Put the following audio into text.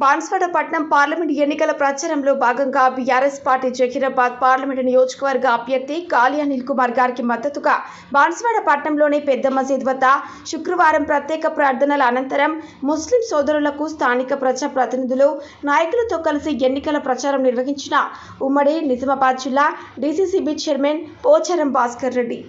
బాన్స్వాడ పట్నం పార్లమెంట్ ఎన్నికల ప్రచారంలో భాగంగా బీఆర్ఎస్ పార్టీ జహీరాబాద్ పార్లమెంట్ నియోజకవర్గ అభ్యర్థి కాళీ అనిల్ కుమార్ గారికి మద్దతుగా బాన్స్వాడ పట్నంలోని పెద్ద మసీద్ వద్ద శుక్రవారం ప్రత్యేక ప్రార్థనల అనంతరం ముస్లిం సోదరులకు స్థానిక ప్రజాప్రతినిధులు నాయకులతో కలిసి ఎన్నికల ప్రచారం నిర్వహించిన ఉమ్మడి నిజామాబాద్ జిల్లా D C C B chairman Pocharam Bhaskar Reddy.